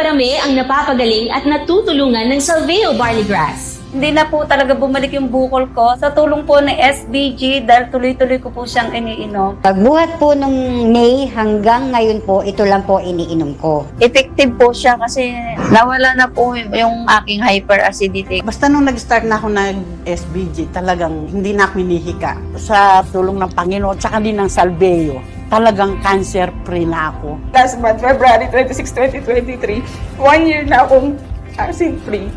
parami ang napapagaling at natutulungan ng Salveo Barley Grass. Hindi na po talaga bumalik yung bukol ko sa tulong po ng SBG dahil tuloy-tuloy ko po siyang iniinom. Pagbuhat po nung May hanggang ngayon po, ito lang po iniinom ko. Effective po siya kasi nawala na po yung aking hyperacidity. Basta nung nag-start na ako nag-SBG, talagang hindi na ako hinihika. Sa tulong ng Panginoon, tsaka din ng Salveo, talagang cancer-free na ako. last month, February 26, 2023, one year na akong acid-free.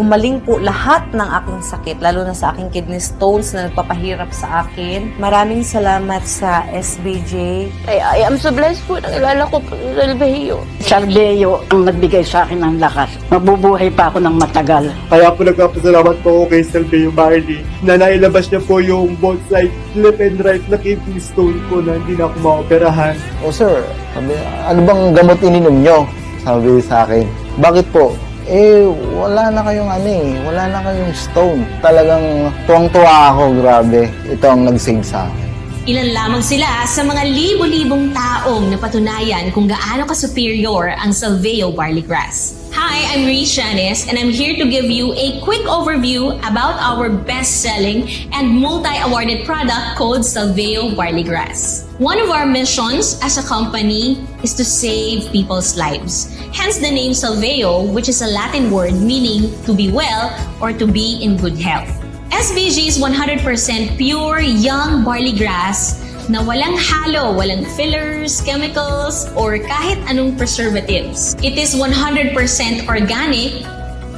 Gumaling po lahat ng aking sakit, lalo na sa aking kidney stones na nagpapahirap sa akin. Maraming salamat sa SBJ. I, I am so blessed po. Nakilala ko po si Salveo. Salveo ang nagbigay sa akin ng lakas. Mabubuhay pa ako ng matagal. Kaya po nagpapasalamat po ako kay Salveo Barley na nailabas niya po yung both side left and right na kidney stone ko na hindi na ako maoperahan. O sir, sabi, ano bang gamot ininom nyo? Sabi sa akin. Bakit po? Eh, wala na kayong ano eh. Wala na kayong stone. Talagang tuwang-tuwa ako, grabe. Ito ang nag-save sa akin. Ilan lamang sila sa mga libo-libong taong napatunayan kung gaano ka-superior ang Salveo Barley Grass. Hi, I'm Reese Shanis and I'm here to give you a quick overview about our best-selling and multi-awarded product called Salveo Barley Grass. One of our missions as a company is to save people's lives. Hence the name Salveo, which is a Latin word meaning to be well or to be in good health. SBG is 100% pure young barley grass na walang halo, walang fillers, chemicals, or kahit anong preservatives. It is 100% organic,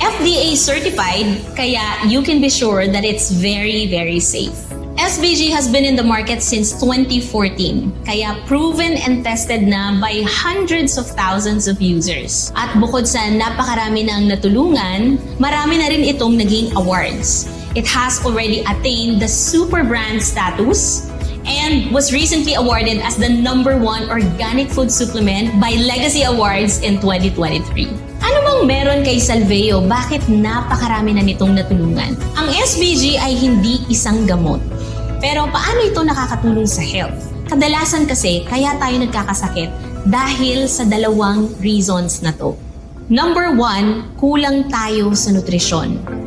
FDA certified, kaya you can be sure that it's very, very safe. SBG has been in the market since 2014, kaya proven and tested na by hundreds of thousands of users. At bukod sa napakarami ng natulungan, marami na rin itong naging awards. It has already attained the super brand status and was recently awarded as the number one organic food supplement by Legacy Awards in 2023. Ano bang meron kay Salveo? Bakit napakarami na nitong natulungan? Ang SBG ay hindi isang gamot. Pero paano ito nakakatulong sa health? Kadalasan kasi kaya tayo nagkakasakit dahil sa dalawang reasons na to. Number one, kulang tayo sa nutrisyon.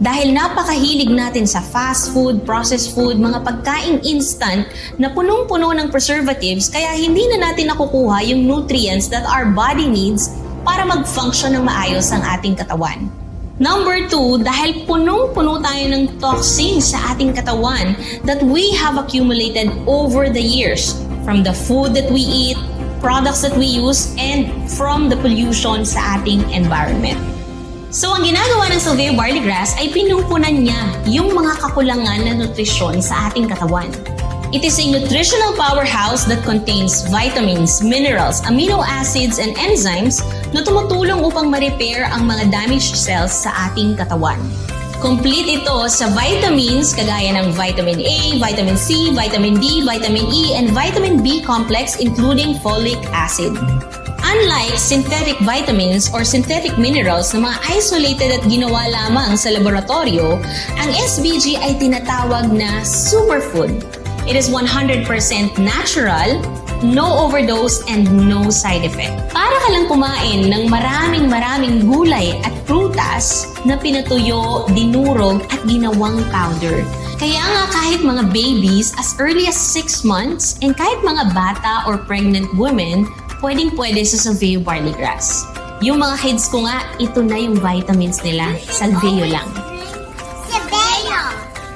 Dahil napakahilig natin sa fast food, processed food, mga pagkaing instant na punong-puno ng preservatives kaya hindi na natin nakukuha yung nutrients that our body needs para mag-function ng maayos ang ating katawan. Number two, dahil punong-puno tayo ng toxins sa ating katawan that we have accumulated over the years from the food that we eat, products that we use, and from the pollution sa ating environment. So, ang ginagawa ng Salveo Barley Grass ay pinupunan niya yung mga kakulangan na nutrisyon sa ating katawan. It is a nutritional powerhouse that contains vitamins, minerals, amino acids, and enzymes na tumutulong upang ma-repair ang mga damaged cells sa ating katawan. Complete ito sa vitamins kagaya ng vitamin A, vitamin C, vitamin D, vitamin E, and vitamin B complex including folic acid. Unlike synthetic vitamins or synthetic minerals na mga isolated at ginawa lamang sa laboratorio, ang SBG ay tinatawag na superfood. It is 100% natural, no overdose, and no side effect. Para ka lang kumain ng maraming maraming gulay at prutas na pinatuyo, dinurog, at ginawang powder. Kaya nga kahit mga babies as early as 6 months and kahit mga bata or pregnant women, pwedeng pwede sa Salveo Barley Grass. Yung mga kids ko nga, ito na yung vitamins nila. Salveo lang. Sabeo,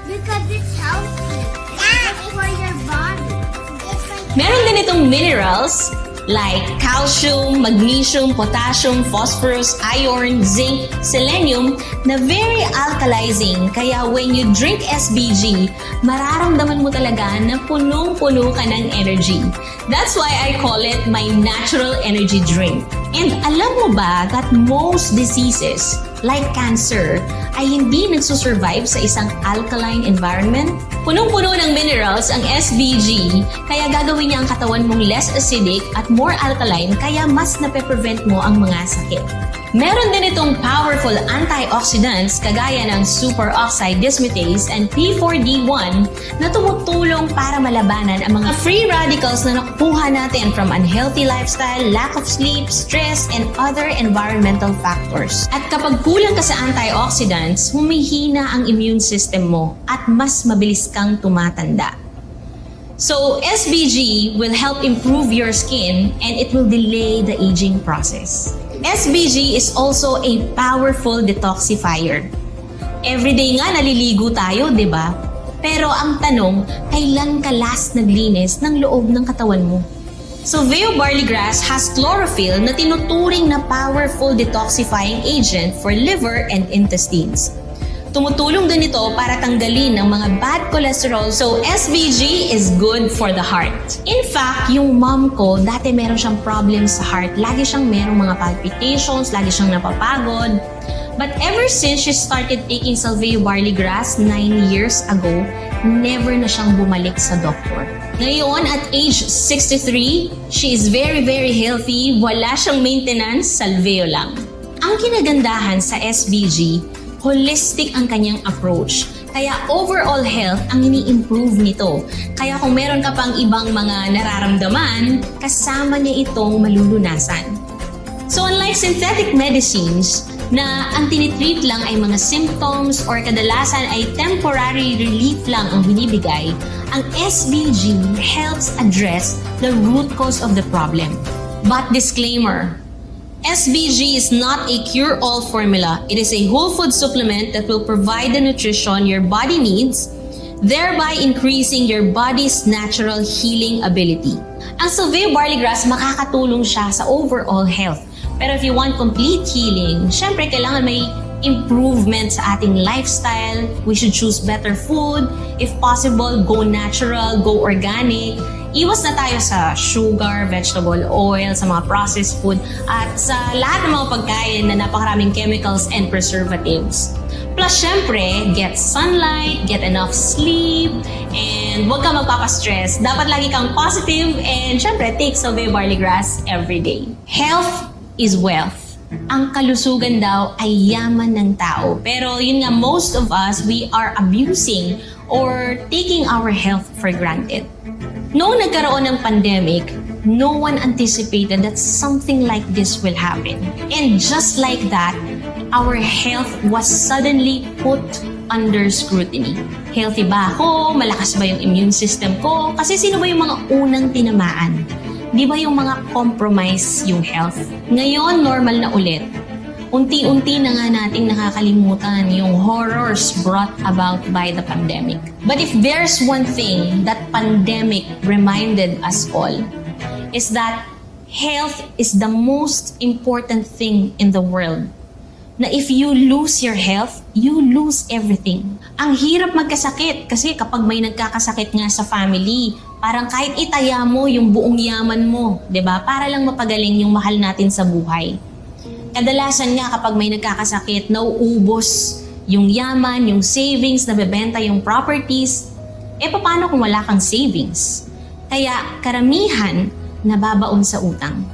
because it's healthy. Yeah, for your body. Meron din itong minerals like calcium, magnesium, potassium, phosphorus, iron, zinc, selenium na very alkalizing. Kaya when you drink SBG, mararamdaman mo talaga na punong-puno ka ng energy. That's why I call it my natural energy drink. And alam mo ba that most diseases like cancer ay hindi nagsusurvive sa isang alkaline environment? Punong-puno ng minerals ang SBG, kaya gagawin niya ang katawan mong less acidic at more alkaline kaya mas nape-prevent mo ang mga sakit. Meron din itong powerful antioxidants kagaya ng superoxide dismutase and P4D1 na tumutulong para malabanan ang mga free radicals na nakukuha natin from unhealthy lifestyle, lack of sleep, stress, and other environmental factors. At kapag kulang ka sa antioxidants, humihina ang immune system mo at mas mabilis kang tumatanda. So, SBG will help improve your skin and it will delay the aging process. SBG is also a powerful detoxifier. Everyday nga naliligo tayo, 'di ba? Pero ang tanong, kailan ka last naglinis ng loob ng katawan mo? Solveo barley grass has chlorophyll na tinuturing na powerful detoxifying agent for liver and intestines. Tumutulong din ito para tanggalin ang mga bad cholesterol so SBG is good for the heart. In fact, yung mom ko, dati meron siyang problem sa heart. Lagi siyang merong mga palpitations, lagi siyang napapagod. But ever since she started taking Salveo barley grass 9 years ago, never na siyang bumalik sa doktor. Ngayon, at age 63, she is very, very healthy. Wala siyang maintenance, Salveo lang. Ang kinagandahan sa SBG, holistic ang kanyang approach. Kaya overall health ang ini-improve nito. Kaya kung meron ka pang ibang mga nararamdaman, kasama niya itong malulunasan. So unlike synthetic medicines, na ang tinitreat lang ay mga symptoms or kadalasan ay temporary relief lang ang binibigay, ang SBG helps address the root cause of the problem. But disclaimer, SBG is not a cure-all formula. It is a whole food supplement that will provide the nutrition your body needs, thereby increasing your body's natural healing ability. Ang Solveo Barley Grass makakatulong siya sa overall health. Pero if you want complete healing, syempre kailangan may improvement sa ating lifestyle. We should choose better food. If possible, go natural, go organic. Iwas na tayo sa sugar, vegetable oil, sa mga processed food, at sa lahat ng mga pagkain na napakaraming chemicals and preservatives. Plus, syempre, get sunlight, get enough sleep, and huwag ka magpapastress. Dapat lagi kang positive, and syempre, take Solvay Barley Grass every day. Health is wealth. Ang kalusugan daw ay yaman ng tao. Pero yun nga, most of us, we are abusing or taking our health for granted. Noong nagkaroon ng pandemic, no one anticipated that something like this will happen. And just like that, our health was suddenly put under scrutiny. Healthy ba ako? Malakas ba yung immune system ko? Kasi sino ba yung mga unang tinamaan? Di ba yung mga compromise yung health? Ngayon, normal na ulit. Unti-unti na nga nating nakakalimutan yung horrors brought about by the pandemic. But if there's one thing that pandemic reminded us all, is that health is the most important thing in the world. Na if you lose your health, you lose everything. Ang hirap magkasakit kasi kapag may nagkakasakit nga sa family, parang kahit itaya mo yung buong yaman mo, 'di ba? Para lang mapagaling yung mahal natin sa buhay. Kadalasan nga kapag may nagkakasakit, nauubos yung yaman, yung savings, nabebenta yung properties. Eh paano kung wala kang savings? Kaya karamihan nababaon sa utang.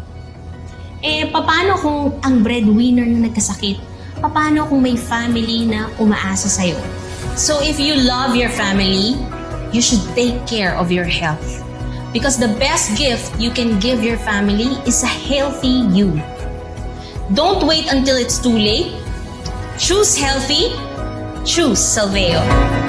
Eh paano kung ang breadwinner na nagkasakit? Paano kung may family na umaasa sa'yo? So if you love your family, you should take care of your health. Because the best gift you can give your family is a healthy you. Don't wait until it's too late. Choose healthy. Choose Salveo.